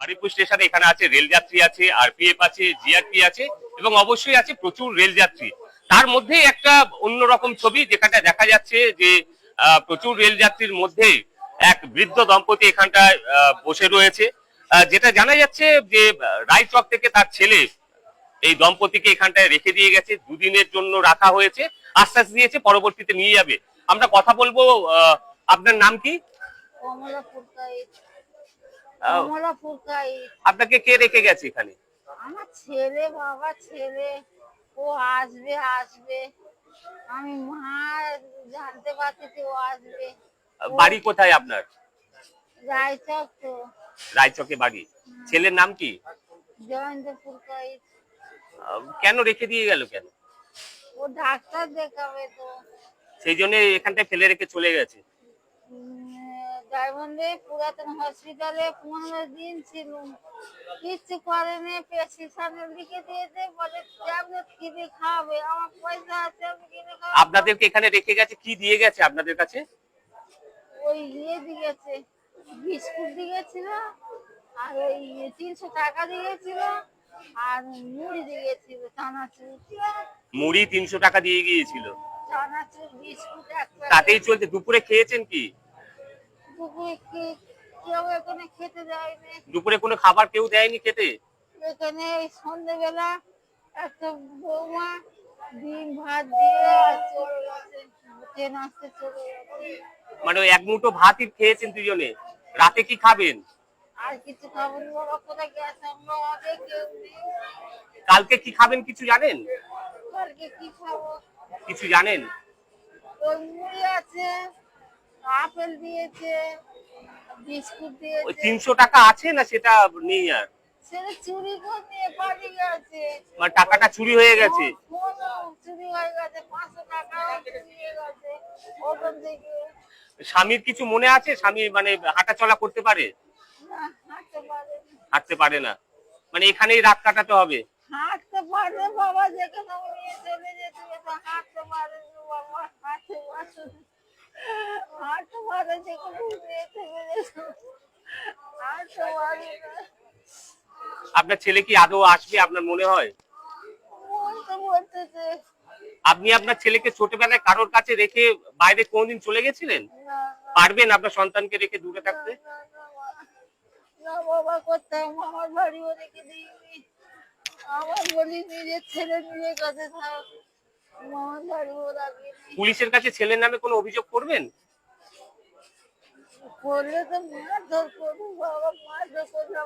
বারিপুর স্টেশনে এখানে আছে রেল যাত্রী আছে আরপিএফ আছে জিআরপি আছে, এবং অবশ্যই আছে প্রচুর রেল যাত্রী তার মধ্যে একটা অন্যরকম ছবি যেখানটা দেখা যাচ্ছে যে প্রচুর রেল যাত্রীর মধ্যে এক বৃদ্ধ দম্পতি এখানটায় বসে রয়েছে। যেটা জানা যাচ্ছে যে রায়চক থেকে তার ছেলে এই দম্পতিকে এখানটায় রেখে দিয়ে গেছে, দুদিনের জন্য রাখা হয়েছে, আশ্বাস দিয়েছে, পরবর্তীতে নিয়ে যাবে। আমরা কথা বলব আপনার নাম কি? কমলা ফুরকাই আহ, কমলা ফুরকাই আপনাকে কে রেখে গেছে এখানে? আমার ছেলে বাবা ছেলে। ও আসবে আসবে। আমি মা জানতে পারছি ও আসবে। বাড়ি কোথায় আপনার? রায়চক তো। রায়চকে বাড়ি। ছেলের নাম কি? জয়ন্ত ফুরকাই আহ, কেন রেখে দিয়ে গেল কেন? ও ডাক্তার দেখাবে তো। সেই জন্য এখানটায় ফেলে রেখে চলে গেছে। ডায়মন্ডে পুরাতন হসপিটালে পনেরো দিন ছিল কিচ্ছু করেনি প্রেসক্রিপশনে লিখে দিয়েছে বলে ট্যাবলেট কিনে খাওয়াবে আমার পয়সা আছে আমি কিনে খাওয়াবো। আপনাদেরকে এখানে রেখে গেছে কি দিয়ে গেছে আপনাদের কাছে? ওই ইয়ে দিয়েছে বিস্কুট দিয়েছিল আর ওই তিনশো টাকা দিয়েছিল আর মুড়ি দিয়েছিল চানাচুর মুড়ি তিনশো টাকা দিয়ে গিয়েছিল। চানাচুর বিস্কুট তাতেই চলছে দুপুরে খেয়েছেন কি- কেউ এখানে খেতে দেয়নি দুপুরে কোনো খাবার কেউ দেয়নি খেতে? এখানে ওই সন্ধ্যেবেলা একটা বৌমা ডিম ভাত দিয়ে চলে গেছে ট্রেন আসতে চলে মানে ওই এক মুঠো ভাতই খেয়েছেন দুজনে। রাতে কি খাবেন? আর কিছু খাব না বাবা কোথায় গেছে আমরা আগে কেউ নেই। কালকে কি খাবেন কিছু জানেন? কালকে কি খাব? কিছু জানেন? ওই মুড়ি আছে আপেল দিয়েছে বিস্কুট ওই দিয়েছে তিনশো টাকা আছে না সেটা নেই আর? ছেলে চুরি গেছে মানে টাকাটা চুরি হয়ে গেছে? চুরি হয়ে গেছে পাঁচশো টাকা চুরি হয়ে গেছে ওখান থেকে। স্বামীর কিছু মনে আছে? স্বামী মানে হাঁটা চলা করতে পারে? হাঁটতে পারে না। মানে এখানেই রাত কাটাতে হবে? হাঁটতে পারে বাবা যেখানে চলে যেতে হাঁটতে পারে বাবা হাঁটতে পারে আপনার ছেলে কি আদৌ আসবে আপনার মনে হয়? আপনি আপনার ছেলেকে ছোটবেলায় কারোর কাছে রেখে বাইরে কোনদিন চলে গেছিলেন? পারবেন আপনার সন্তানকে রেখে দূরে থাকতে? বাবা আমার বাড়িও রেখে আমার বলি নিজের ছেলে নিজের কাছে থাক পুলিশের কাছে ছেলের নামে কোনো অভিযোগ করবেন? করলে তো মারধর করব বাবা মারধর করলে